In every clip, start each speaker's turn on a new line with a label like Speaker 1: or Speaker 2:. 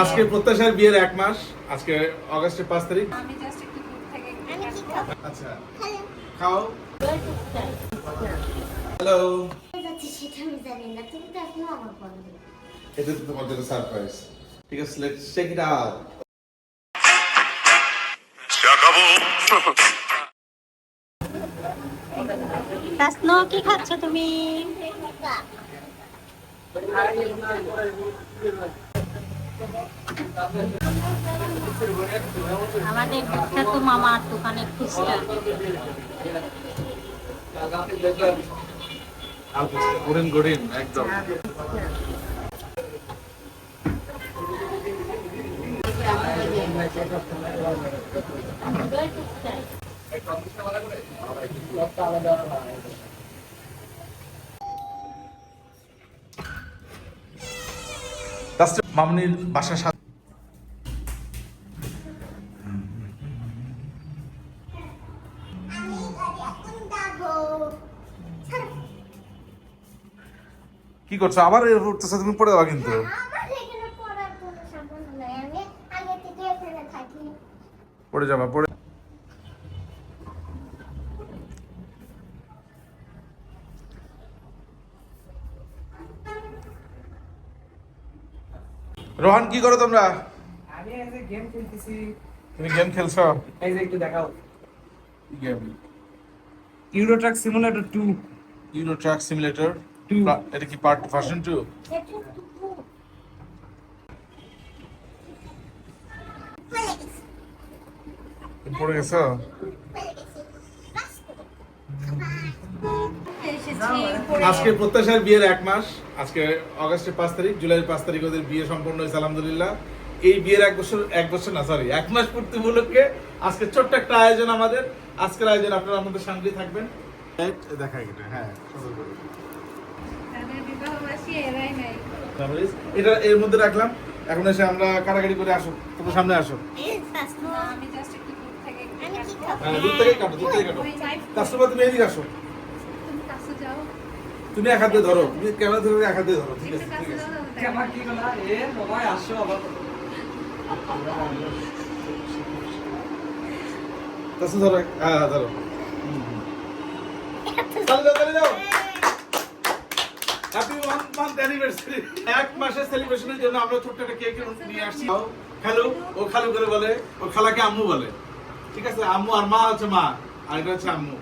Speaker 1: আজকে প্রত্যাশার বিয়ের এক মাস আজকে অগাস্টের পাঁচ তারিখ? আচ্ছা খাও। হ্যালো এটা তো তোমার জন্য সারপ্রাইজ ঠিক আছে লেটস চেক ইট আউট
Speaker 2: তাসনো কি খাচ্ছ তুমি? আমাদের বিখ্যাত মামার দোকানে ফুচকা
Speaker 1: গড়িন গড়িন একদম মামনির বাসার সাথে। কি করছ? আবার উঠতেছে তুমি পড়ে যাবা কিন্তু। পড়ে যাবা পড়ে রোহান কি করো তোমরা?
Speaker 3: আমি এই গেম খেলতেছি।
Speaker 1: তুমি গেম খেলছো?
Speaker 3: এই যে একটু দেখাও।
Speaker 1: Game
Speaker 3: Euro Truck Simulator two
Speaker 1: Euro Truck Simulator
Speaker 3: Two.
Speaker 1: এটা কি পার্ট ভার্সন টু
Speaker 4: একটু গেছে
Speaker 1: পড়ে গেছো? আজকে প্রত্যাশার বিয়ের এক মাস। আজকে অগস্টের পাঁচ তারিখ জুলাইয়ের পাঁচ তারিখ ওদের বিয়ে সম্পন্ন হয়েছে আলহামদুলিল্লাহ। এই বিয়ের এক বছর এক বছর না সরি এক মাস পূর্তি উপলক্ষে আজকে ছোট্ট একটা আয়োজন আমাদের। আজকের আয়োজন আপনারা আমাদের সঙ্গে থাকবেন। দেখা এটা হ্যাঁ এটা এর মধ্যে রাখলাম। এখন এসে আমরা কাটাকাটি করে আসো তোমরা সামনে আসো।
Speaker 4: তাসনু,
Speaker 2: না, আমি জাস্ট একটু দূর থেকে একটু
Speaker 4: আমি কি
Speaker 2: খাব।
Speaker 4: খাব?
Speaker 1: হ্যাঁ কাটো থেকে কাটো। কাস্টমার তুমি এদিকে আসো।
Speaker 2: তুমি
Speaker 1: এক হাত ধরো। তুমি ক্যামেরা ধরে এক হাত ধরো ঠিক আছে ঠিক আছে।
Speaker 2: যাও
Speaker 3: কে এ বাবা আসো আবার।
Speaker 1: তাসু ধরো হ্যাঁ হ্যাঁ, ধরো। চালিয়ে চালিয়ে হ্যাপি ওয়ান মান্থ অ্যানিভার্সারি এক মাসের সেলিব্রেশনের জন্য আমরা ছোট্ট একটা কেক নিয়ে আসছি। খালু ও খালু করে বলে ও খালাকে আম্মু বলে। ঠিক আছে আম্মু আর মা হচ্ছে মা আর এটা হচ্ছে আম্মু।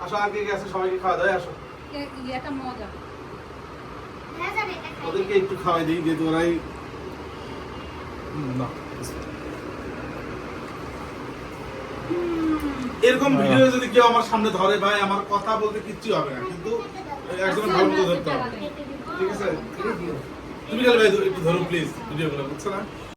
Speaker 1: আসো আর কে কে সবাইকে খাওয়া দাওয়া আসো।
Speaker 2: এ- মজা।
Speaker 4: খাই।
Speaker 1: ওদেরকে একটু খাওয়াই দিই হুম, না এরকম ভিডিও যদি কেউ আমার সামনে ধরে ভাই আমার কথা বলতে কিচ্ছু হবে না কিন্তু ভালো মতো ধরতে হবে। ঠিক আছে? তুমি ভাই একটু ধরো প্লিজ ভিডিও ভিডিওগুলো বুঝছ না?